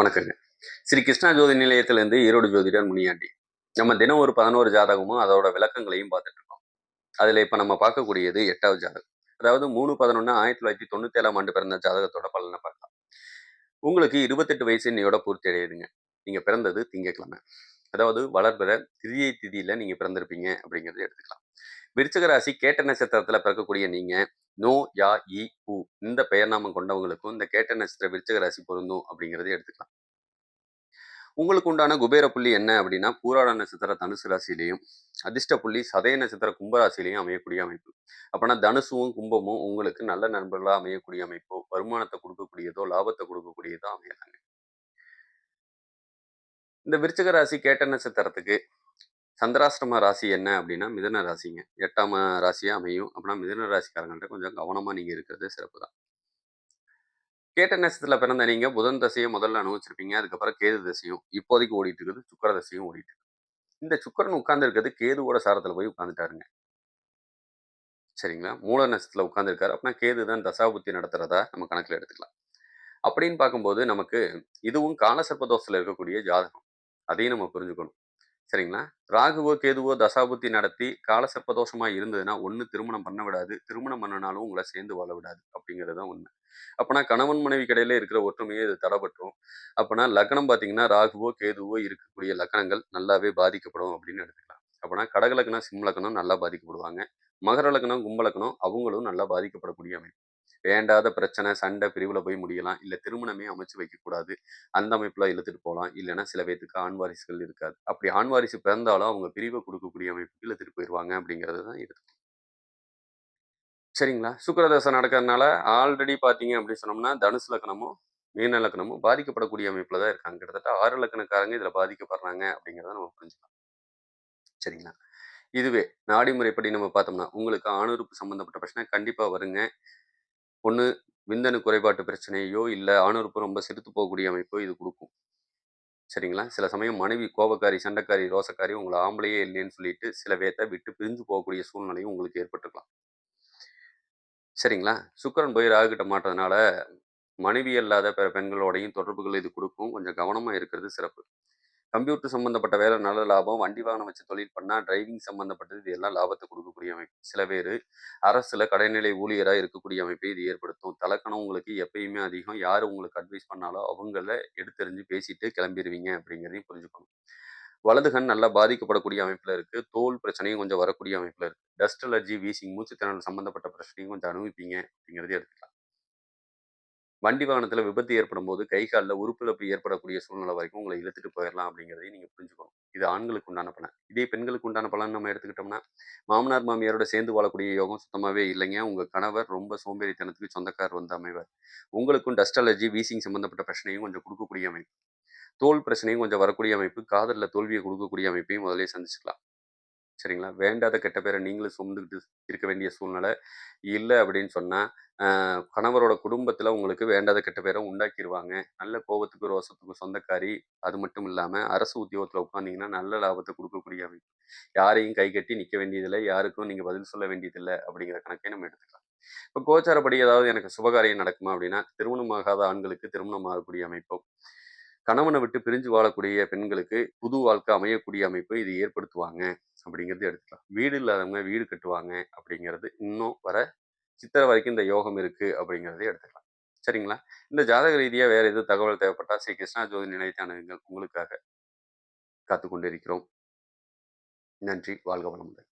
வணக்கங்க. ஸ்ரீ கிருஷ்ணா ஜோதி நிலையத்திலிருந்து ஈரோடு ஜோதிடர் முனியாண்டி. நம்ம தினம் ஒரு பதினோரு ஜாதகமும் அதோட விளக்கங்களையும் பார்த்துட்டு இருக்கோம். அதில் இப்போ நம்ம பார்க்கக்கூடியது எட்டாவது ஜாதகம். அதாவது மூணு பதினொன்று ஆயிரத்தி தொள்ளாயிரத்தி தொண்ணூத்தி ஏழாம் ஆண்டு பிறந்த ஜாதகத்தோட பலனை பார்க்கலாம். உங்களுக்கு இருபத்தெட்டு வயசு இன்னையோட பூர்த்தி அடையுதுங்க. நீங்க பிறந்தது திங்கக்கிழமை அதாவது வளர்பிற திதியை திதியில நீங்க பிறந்திருப்பீங்க அப்படிங்கிறத எடுத்துக்கலாம். விருச்சக ராசி கேட்ட நட்சத்திரத்துல பிறக்கக்கூடிய நீங்க நோ யா இ பூ இந்த பெயர் நாமம் கொண்டவங்களுக்கும் இந்த கேட்ட நட்சத்திர விருச்சக ராசி பொருந்தும் அப்படிங்கிறத எடுத்துக்கலாம். உங்களுக்கு உண்டான குபேர புள்ளி என்ன அப்படின்னா பூராட நட்சத்திர தனுசு ராசியிலையும் அதிர்ஷ்ட புள்ளி சதய நட்சத்திர கும்பராசிலையும் அமையக்கூடிய அமைப்பு. அப்போனா தனுசுவும் கும்பமும் உங்களுக்கு நல்ல நண்பர்களாக அமையக்கூடிய அமைப்போ வருமானத்தை கொடுக்கக்கூடியதோ லாபத்தை கொடுக்கக்கூடியதோ அமையலாங்க. இந்த விருச்சக ராசி கேட்ட நட்சத்திரத்துக்கு சந்திராஷ்டம ராசி என்ன அப்படின்னா மிதன ராசிங்க. எட்டாம் ராசியாக அமையும். அப்படின்னா மிதன ராசிக்காரங்கள்ட்ட கொஞ்சம் கவனமாக நீங்கள் இருக்கிறது சிறப்பு தான். கேட்ட நட்சத்திரத்தில் பிறந்த நீங்கள் புதன் தசையை முதல்ல அனுபவிச்சிருப்பீங்க. அதுக்கப்புறம் கேது தசையும் இப்போதைக்கு ஓடிட்டு இருக்குது சுக்கர தசையும் ஓடிட்டு இருக்கு இந்த சுக்கரன் உட்கார்ந்து இருக்கிறது கேதுவோட சாரத்தில் போய் உட்காந்துட்டாருங்க சரிங்களா? மூல நட்சத்திரத்தில் உட்காந்துருக்காரு அப்படின்னா கேது தான் தசாபுத்தி நடத்துறதா நம்ம கணக்கில் எடுத்துக்கலாம். அப்படின்னு பார்க்கும்போது நமக்கு இதுவும் காலசர்ப்ப தோஷத்தில் இருக்கக்கூடிய ஜாதகம். அதையும் நம்ம புரிஞ்சுக்கணும். சரிங்களா? ராகுவோ கேதுவோ தசாபுத்தி நடத்தி காலசர்ப்ப இருந்ததுன்னா ஒன்று திருமணம் பண்ண விடாது. திருமணம் பண்ணனாலும் உங்களை சேர்ந்து வாழ விடாது. அப்படிங்கிறது தான் உண்மை. அப்போனா கணவன் மனைவி கடையில் இருக்கிற ஒற்றுமையை இது தடப்பட்டுரும் அப்போனா லக்னம் பார்த்தீங்கன்னா ராகுவோ கேதுவோ இருக்கக்கூடிய லக்கணங்கள் நல்லாவே பாதிக்கப்படும் அப்படின்னு எடுத்துக்கலாம். அப்போனா கடக லக்னம் லக்னம் நல்லா பாதிக்கப்படுவாங்க. மகர லக்னம் கும்ப லக்னம் அவங்களும் நல்லா பாதிக்கப்படக்கூடிய அமைப்பு. வேண்டாத பிரச்சனை சண்டை பிரிவில் போய் முடியலாம். இல்லை திருமணமே அமைச்சு வைக்கக்கூடாது அந்த அமைப்பில் இழுத்துட்டு போகலாம். இல்லைன்னா சில பேர்த்துக்கு ஆண் வாரிசுகள் இருக்காது. அப்படி ஆண் வாரிசு பிறந்தாலும் அவங்க பிரிவை கொடுக்கக்கூடிய அமைப்புக்கு இழுத்துட்டு போயிடுவாங்க அப்படிங்கிறது தான் இருக்கு சரிங்களா? சுக்கரதசை நடக்கிறதுனால ஆல்ரெடி பார்த்தீங்க அப்படின்னு சொன்னோம்னா தனுசு லக்னமும் மீன லக்கணமும் பாதிக்கப்படக்கூடிய அமைப்பில் தான் இருக்காங்க. கிட்டத்தட்ட ஆறு லக்கணக்காரங்க இதில் பாதிக்கப்படுறாங்க அப்படிங்கிறத நம்ம புரிஞ்சுக்கலாம். சரிங்களா? இதுவே நாடி முறைப்படி நம்ம பார்த்தோம்னா உங்களுக்கு ஆணுறுப்பு சம்மந்தப்பட்ட பிரச்சனை கண்டிப்பாக வருங்க. ஒன்று விந்தணு குறைபாட்டு பிரச்சனையோ இல்லை ஆணுறுப்பு ரொம்ப சிரித்து போகக்கூடிய அமைப்போ இது கொடுக்கும். சரிங்களா? சில சமயம் மனைவி கோபக்காரி சண்டைக்காரி ரோசக்காரி உங்களை ஆம்பளையே இல்லைன்னு சொல்லிட்டு சில பேர்த்த விட்டு பிரிஞ்சு போகக்கூடிய சூழ்நிலையும் உங்களுக்கு ஏற்பட்டுருக்கலாம் சரிங்களா? சுக்கரன் போய் ராகுகிட்ட மாட்டதுனால மனைவி அல்லாத பிற பெண்களோடையும் தொடர்புகள் இது கொடுக்கும். கொஞ்சம் கவனமாக இருக்கிறது சிறப்பு. கம்ப்யூட்டர் சம்மந்தப்பட்ட வேலை நல்ல லாபம் வண்டி வாகனம் வச்சு தொழில் பண்ணால் டிரைவிங் சம்மந்தப்பட்டது இது எல்லாம் லாபத்தை கொடுக்கக்கூடிய அமைப்பு. சில பேர் அரசில் கடைநிலை ஊழியராக இருக்கக்கூடிய அமைப்பை இது ஏற்படுத்தும். தலக்கணம் உங்களுக்கு எப்பயுமே அதிகம். யார் உங்களுக்கு அட்வைஸ் பண்ணாலும் அவங்கள எடுத்தெறிஞ்சு பேசிட்டு கிளம்பிடுவீங்க அப்படிங்கிறதையும் புரிஞ்சுக்கணும். வலதுகண் நல்லா பாதிக்கப்படக்கூடிய அமைப்பில் இருக்குது தோல் பிரச்சனையும் கொஞ்சம் வரக்கூடிய அமைப்பில் இருக்குது டஸ்ட் அலர்ஜி வீசிங் மூச்சுத்திறன் சம்மந்தப்பட்ட பிரச்சனையும் கொஞ்சம் அனுபவிப்பீங்க அப்படிங்கிறதையும் எடுத்துக்கலாம். வண்டி வாகனத்தில் விபத்து ஏற்படும் போது கை காலில் உறுப்பிழப்பு ஏற்படக்கூடிய சூழ்நிலை வரைக்கும் உங்களை இழுத்துட்டு போயிடலாம் அப்படிங்கிறதையும் நீங்கள் புரிஞ்சுக்கணும். இது ஆண்களுக்கு உண்டான பலன். இதே பெண்களுக்கு உண்டான பலன் நம்ம எடுத்துக்கிட்டோம்னா மாமனார் மாமியாரோட சேர்ந்து வாழக்கூடிய யோகம் சுத்தமாகவே இல்லைங்க. உங்கள் கணவர் ரொம்ப சோம்பேறித்தனத்துக்கு சொந்தக்கார் வந்து அமைவார். உங்களுக்கும் டஸ்ட் அலர்ஜி வீசிங் சம்மந்தப்பட்ட பிரச்சனையும் கொஞ்சம் கொடுக்கக்கூடிய அமைப்பு தோல் பிரச்சனையும் கொஞ்சம் வரக்கூடிய அமைப்பு காதலில் தோல்வியை கொடுக்கக்கூடிய அமைப்பையும் முதலே சந்திச்சுக்கலாம். சரிங்களா? வேண்டாத கெட்ட பேரை நீங்களும் சுமந்துக்கிட்டு இருக்க வேண்டிய சூழ்நிலை இல்லை அப்படின்னு சொன்னால் கணவரோட குடும்பத்தில் உங்களுக்கு வேண்டாத கெட்ட பேரை உண்டாக்கிடுவாங்க நல்ல கோபத்துக்கு ரோசத்துக்கு சொந்தக்காரி அது மட்டும் இல்லாமல் அரசு உத்தியோகத்தில் உட்காந்தீங்கன்னா நல்ல லாபத்தை கொடுக்கக்கூடிய அமைப்பு. யாரையும் கை கட்டி நிற்க வேண்டியதில்லை. யாருக்கும் நீங்கள் பதில் சொல்ல வேண்டியதில்லை அப்படிங்கிற கணக்கை நம்ம எடுத்துக்கலாம். இப்போ கோச்சாரப்படி ஏதாவது எனக்கு சுபகாரியம் நடக்குமா அப்படின்னா திருமணமாகாத ஆண்களுக்கு திருமணம் ஆகக்கூடிய அமைப்பும் கணவனை விட்டு பிரிஞ்சு வாழக்கூடிய பெண்களுக்கு புது வாழ்க்கை அமையக்கூடிய அமைப்பு இது ஏற்படுத்துவாங்க அப்படிங்கிறது எடுத்துக்கலாம். வீடு இல்லாதவங்க வீடு கட்டுவாங்க அப்படிங்கிறது இன்னும் வர சித்திரை வரைக்கும் இந்த யோகம் இருக்கு அப்படிங்கிறதே எடுத்துக்கலாம். சரிங்களா? இந்த ஜாதக ரீதியாக வேற எதுவும் தகவல் தேவைப்பட்டா ஸ்ரீ கிருஷ்ணா ஜோதி நிலையத்தான உங்களுக்காக காத்து கொண்டிருக்கிறோம் நன்றி. வாழ்க வளமுடன்.